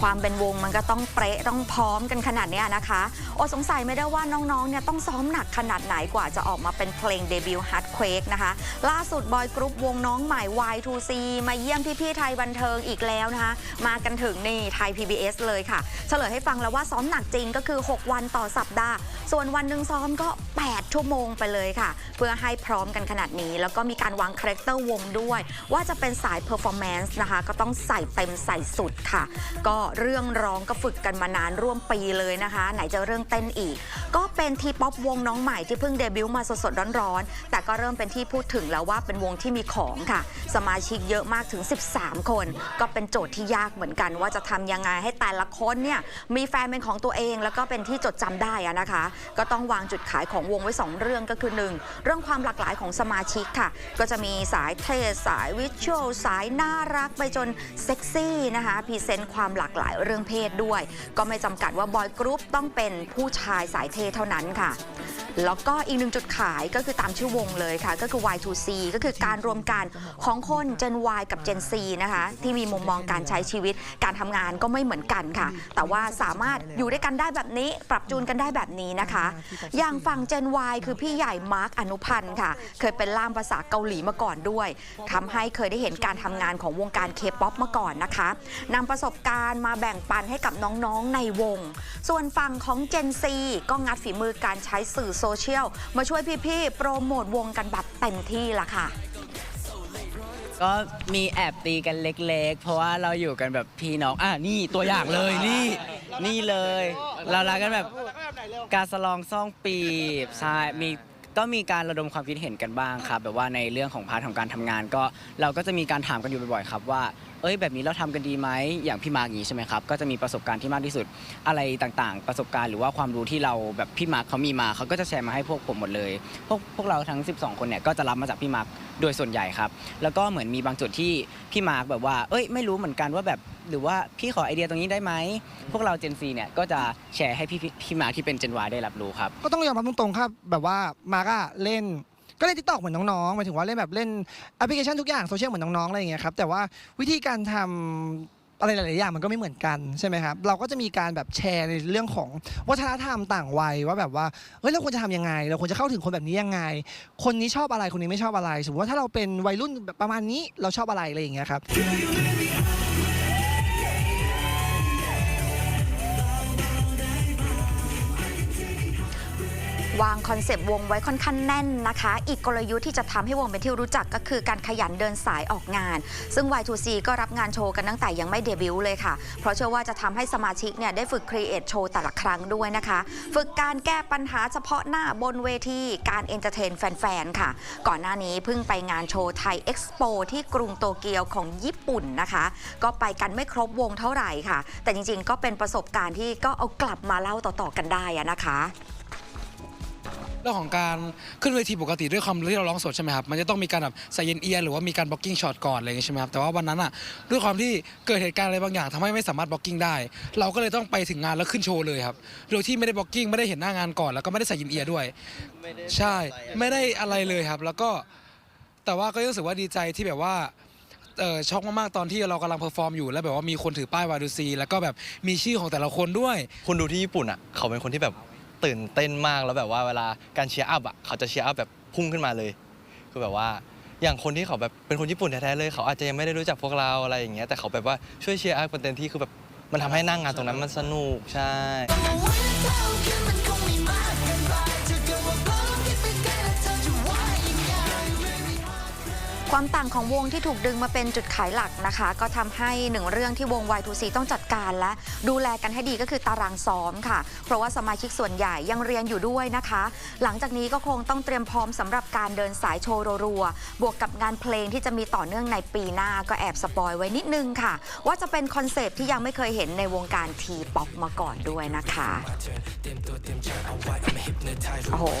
ความเป็นวงมันก็ต้องเป๊ะต้องพร้อมกันขนาดเนี้ยนะคะ โอสงสัยไม่ได้ว่าน้องๆเนี่ยต้องซ้อมหนักขนาดไหนกว่าจะออกมาเป็นเพลงเดบิวต์ Hard Quake นะคะ ล่าสุดบอยกรุ๊ปวงน้องใหม่ Y2C มาเยี่ยมพี่ๆไทยบันเทิงอีกแล้วนะคะ มากันถึงนี่ไทย PBS เลยค่ะ เฉลยให้ฟังแล้วว่าซ้อมหนักจริงก็คือ 6 วันต่อสัปดาห์ ส่วนวันหนึ่งซ้อมก็ 8 ชั่วโมงไปเลยค่ะ เพื่อให้พร้อมกันขนาดนี้ แล้วก็มีการวางคาแรคเตอร์วงด้วย ว่าจะเป็นสายเพอร์ฟอร์แมนซ์นะคะ ก็ต้องใส่เต็มใส่สุดค่ะ ก็เรื่องร้องก็ฝึกกันมานานร่วมปีเลยนะคะ ไหนจะเรื่องเต้นอีก ก็เป็นทีป๊อปวงน้องใหม่ที่เพิ่งเดบิวต์มาสดๆร้อนๆ แต่ก็เริ่มเป็นที่พูดถึงแล้วว่าเป็นวงที่มีของค่ะ สมาชิกเยอะมากถึง 13 คน ก็เป็นโจทย์ที่ยากเหมือนกันว่าจะทำยังไงให้แต่ละคนเนี่ยมีแฟนเป็นของตัวเองแล้วก็เป็นที่จดจำได้อะนะคะ ก็ต้องวางจุดขายของวงไว้ 2 เรื่องก็คือ 1 เรื่องความหลากหลายของสมาชิกค่ะ ก็จะมีสายเทสสายวิชวลสายน่ารักไปจนเซ็กซี่นะคะพรีเซนต์ความหลากหลายเรื่องเพศด้วย ก็ไม่จำกัดว่าบอยกรุ๊ปต้องเป็นผู้ชายสายเทเท่านั้นค่ะ แล้วก็อีกหนึ่งจุดขายก็คือตามชื่อวงเลยค่ะ ก็คือ Y2C ก็คือการรวมกันของคน Gen Y กับ Gen Z นะคะ ที่มีมุมมองการใช้ชีวิต การทำงานก็ไม่เหมือนกันค่ะ แต่ว่าสามารถอยู่ด้วยกันได้แบบนี้ ปรับจูนกันได้แบบนี้นะคะ อย่างฝั่ง Gen Y คือพี่ใหญ่มาร์คอนุพันธ์ค่ะ เคยเป็นล่ามภาษาเกาหลีมาก่อนด้วยทำให้เคยได้เห็นการทำงานของวงการเคป๊อปมาก่อนนะคะนำประสบการณ์มาแบ่งปันให้กับน้องๆในวง ส่วนฝั่งของ Gen Z ก็งัดฝีมือการใช้สื่อโซเชียลมาช่วยพี่ๆ โปรโมทวงกันแบบเต็มที่ละค่ะ ก็มีแอบตีกันเล็กๆ เพราะว่าเราอยู่กันแบบพี่น้อง อะนี่ตัวอย่างเลยนี่ นี่เลย เรารักกันแบบ การสลองซ่องปีบใช่มี ก็มีการระดมความคิดเห็นกันบ้างครับ แบบว่าในเรื่องของพาร์ทของการทำงาน ก็เราก็จะมีการถามกันอยู่บ่อยๆครับว่า เอ้ยแบบนี้เราทำกันดีไหมอย่างพี่มาร์กอย่างนี้ใช่ไหมครับก็จะมีประสบการณ์ที่มากที่สุดอะไรต่างๆ ประสบการณ์หรือว่าความรู้ที่เราแบบพี่มาร์กเขามีมาเขาก็จะแชร์มาให้พวกผมหมดเลย พวกพวกเราทั้ง 12 คนเนี่ยก็จะรับมาจากพี่มาร์กโดยส่วนใหญ่ครับ แล้วก็เหมือนมีบางจุดที่พี่มาร์กแบบว่า เอ้ยไม่รู้เหมือนกันว่าแบบ หรือว่าพี่ขอไอเดียตรงนี้ได้ไหม พวกเราเจนซีเนี่ยก็จะแชร์ให้พี่พี่มาที่เป็นเจนวายได้รับรู้ครับ ก็ต้องยอมรับตรงๆครับ แบบว่ามากอะเล่นก็เล่นทิกตอกเหมือนน้องๆหมายถึงว่าเล่นแบบเล่นแอปพลิเคชันทุกอย่างโซเชียลเหมือนน้องๆอะไรอย่างเงี้ยครับแต่ว่าวิธีการทำอะไรหลายๆอย่างมันก็ไม่เหมือนกันใช่ไหมครับเราก็จะมีการแบบแชร์ในเรื่องของวัฒนธรรมต่างวัยว่าแบบว่าเฮ้ยเราควรจะทำยังไง เราควรจะเข้าถึงคนแบบนี้ยังไง คนนี้ชอบอะไรคนนี้ไม่ชอบอะไร สมมติว่าถ้าเราเป็นวัยรุ่นแบบประมาณนี้เราชอบอะไรอะไรอย่างเงี้ยครับ วางคอนเซปต์วงไว้ค่อนข้างแน่นนะคะ อีกกลยุทธ์ที่จะทำให้วงเป็นที่รู้จักก็คือการขยันเดินสายออกงาน ซึ่ง Y2C ก็รับงานโชว์กันตั้งแต่ยังไม่เดบิวต์เลยค่ะ เพราะเชื่อว่าจะทำให้สมาชิกเนี่ยได้ฝึกครีเอทโชว์แต่ละครั้งด้วยนะคะ ฝึกการแก้ปัญหาเฉพาะหน้าบนเวที การเอนเตอร์เทนแฟนๆ ค่ะ ก่อนหน้านี้เพิ่งไปงานโชว์ไทยเอ็กซ์โปที่กรุงโตเกียวของญี่ปุ่นนะคะ ก็ไปกันไม่ครบวงเท่าไหร่ค่ะ แต่จริงๆ ก็เป็นประสบการณ์ที่ก็เอากลับมาเล่าต่อๆกันได้นะคะ เรื่องของการขึ้นเวทีปกติด้วยความที่เราร้องสดใช่ไหมครับมันจะต้องมีการแบบใส่เย็นเอียร์หรือว่ามีการบล็อกกิ้งช็อตก่อนอะไรอย่างงี้ใช่ไหมครับแต่ว่าวันนั้นอะด้วยความที่เกิดเหตุการณ์อะไรบางอย่างทำให้ไม่สามารถบล็อกกิ้งได้ เราก็เลยต้องไปถึงงานแล้วขึ้นโชว์เลยครับโดยที่ไม่ได้บล็อกกิ้งไม่ได้เห็นหน้างานก่อนแล้วก็ไม่ได้ใส่เย็นเอียร์ด้วย ใช่ไม่ได้อะไรเลยครับ แล้วก็แต่ว่าก็รู้สึกว่าดีใจที่แบบว่าเออช็อกมากๆตอนที่เรากำลังเพอร์ฟอร์มอยู่ แล้วแบบว่ามีคนถือป้ายวาดูซีแล้วก็แบบมีชื่อของแต่ละคนด้วยคุณดูที่ญี่ปุ่นอะ เขาเป็นคนที่แบบ ตื่นเต้นมากแล้วแบบว่าเวลาการเชียร์อัพอะเขาจะเชียร์อัพแบบพุ่งขึ้นมาเลยคือแบบว่าอย่างคนที่เขาแบบเป็นคนญี่ปุ่นแท้ๆเลย เขาอาจจะยังไม่ได้รู้จักพวกเราอะไรอย่างเงี้ยแต่เขาแบบว่าช่วยเชียร์อัพกันเต็มที่คือแบบมันทำให้นั่งงานตรงนั้นมันสนุกใช่ค ความต่างของวงที่ถูกดึงมาเป็นจุดขายหลักนะคะ ก็ทำให้หนึ่งเรื่องที่วง Y2C ต้องจัดการและดูแลกันให้ดีก็คือตารางซ้อมค่ะ เพราะว่าสมาชิกส่วนใหญ่ยังเรียนอยู่ด้วยนะคะ หลังจากนี้ก็คงต้องเตรียมพร้อมสำหรับการเดินสายโชว์รัวๆบวกกับงานเพลงที่จะมีต่อเนื่องในปีหน้าก็แอบสปอยไว้นิดนึงค่ะ ว่าจะเป็นคอนเซปที่ยังไม่เคยเห็นในวงการทีป๊อปมาก่อนด้วยนะคะโอ้โห